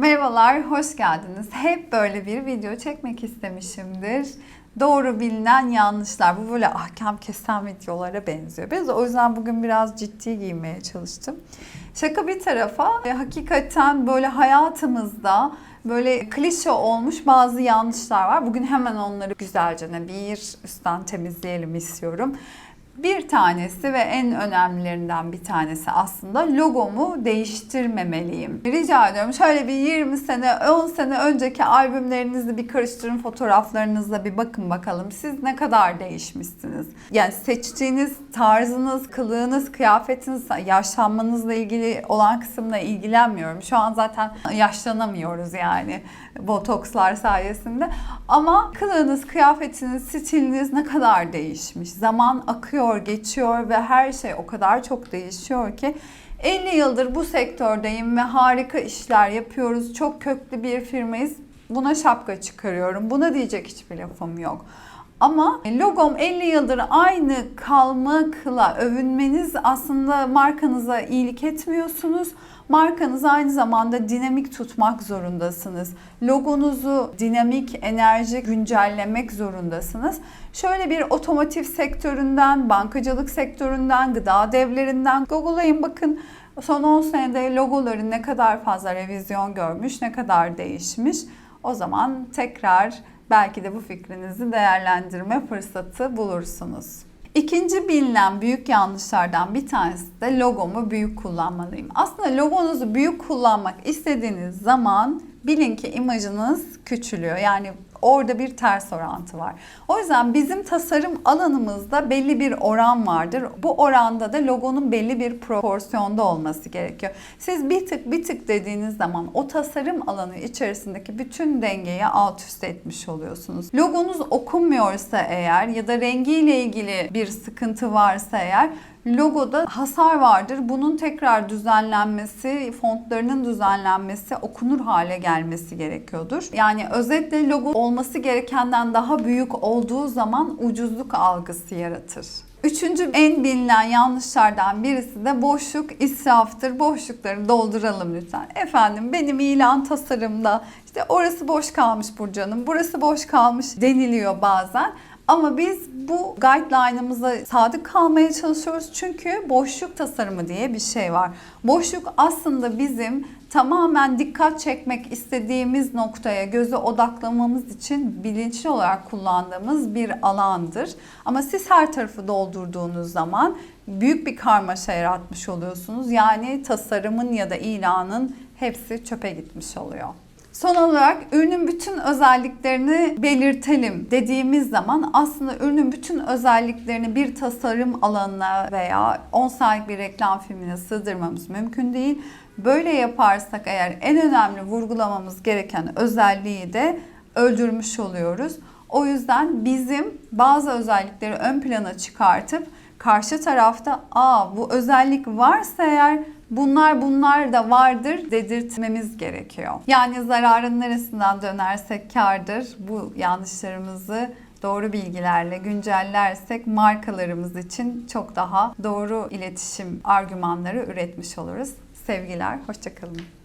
Merhabalar, hoş geldiniz. Hep böyle bir video çekmek istemişimdir. Doğru bilinen yanlışlar. Bu böyle ahkam kesen videolara benziyor. Biraz o yüzden bugün biraz ciddi giymeye çalıştım. Şaka bir tarafa, e, hakikaten böyle hayatımızda böyle klişe olmuş bazı yanlışlar var. Bugün hemen onları güzelce bir üstten temizleyelim istiyorum. Bir tanesi ve en önemlilerinden bir tanesi aslında logomu değiştirmemeliyim. Rica ediyorum şöyle bir 20 sene, 10 sene önceki albümlerinizi bir karıştırın, fotoğraflarınızla bir bakın bakalım. Siz ne kadar değişmişsiniz? Yani seçtiğiniz tarzınız, kılığınız, kıyafetiniz, yaşlanmanızla ilgili olan kısımla ilgilenmiyorum. Şu an zaten yaşlanamıyoruz yani botokslar sayesinde. Ama kılığınız, kıyafetiniz, stiliniz ne kadar değişmiş. Zaman akıyor, geçiyor ve her şey o kadar çok değişiyor ki 50 yıldır bu sektördeyim ve harika işler yapıyoruz. Çok köklü bir firmayız. Buna şapka çıkarıyorum. Buna diyecek hiçbir lafım yok. Ama logom 50 yıldır aynı kalmakla övünmeniz aslında markanıza iyilik etmiyorsunuz. Markanızı aynı zamanda dinamik tutmak zorundasınız. Logonuzu dinamik, enerji güncellemek zorundasınız. Şöyle bir otomotiv sektöründen, bankacılık sektöründen, gıda devlerinden Google'layın bakın. Son 10 senede logoları ne kadar fazla revizyon görmüş, ne kadar değişmiş. O zaman tekrar belki de bu fikrinizi değerlendirme fırsatı bulursunuz. İkinci bilinen büyük yanlışlardan bir tanesi de logomu büyük kullanmalıyım. Aslında logonuzu büyük kullanmak istediğiniz zaman bilin ki imajınız küçülüyor. Yani orada bir ters orantı var. O yüzden bizim tasarım alanımızda belli bir oran vardır. Bu oranda da logonun belli bir proporsiyonda olması gerekiyor. Siz bir tık bir tık dediğiniz zaman o tasarım alanı içerisindeki bütün dengeyi alt üst etmiş oluyorsunuz. Logonuz okunmuyorsa eğer ya da rengiyle ilgili bir sıkıntı varsa eğer logoda hasar vardır. Bunun tekrar düzenlenmesi, fontlarının düzenlenmesi, okunur hale gelmesi gerekiyordur. Yani özetle logo olması gerekenden daha büyük olduğu zaman ucuzluk algısı yaratır. Üçüncü en bilinen yanlışlardan birisi de boşluk israftır. Boşlukları dolduralım lütfen. Efendim benim ilan tasarımda işte orası boş kalmış Burcu Hanım, burası boş kalmış deniliyor bazen. Ama biz bu guideline'ımıza sadık kalmaya çalışıyoruz. Çünkü boşluk tasarımı diye bir şey var. Boşluk aslında bizim tamamen dikkat çekmek istediğimiz noktaya göze odaklamamız için bilinçli olarak kullandığımız bir alandır. Ama siz her tarafı doldurduğunuz zaman büyük bir karmaşa yaratmış oluyorsunuz. Yani tasarımın ya da ilanın hepsi çöpe gitmiş oluyor. Son olarak ürünün bütün özelliklerini belirtelim dediğimiz zaman aslında ürünün bütün özelliklerini bir tasarım alanına veya 10 saatlik bir reklam filmine sığdırmamız mümkün değil. Böyle yaparsak eğer en önemli vurgulamamız gereken özelliği de öldürmüş oluyoruz. O yüzden bizim bazı özellikleri ön plana çıkartıp karşı tarafta aa bu özellik varsa eğer bunlar bunlar da vardır dedirtmemiz gerekiyor. Yani zararın neresinden dönersek kardır. Bu yanlışlarımızı doğru bilgilerle güncellersek markalarımız için çok daha doğru iletişim argümanları üretmiş oluruz. Sevgiler, hoşçakalın.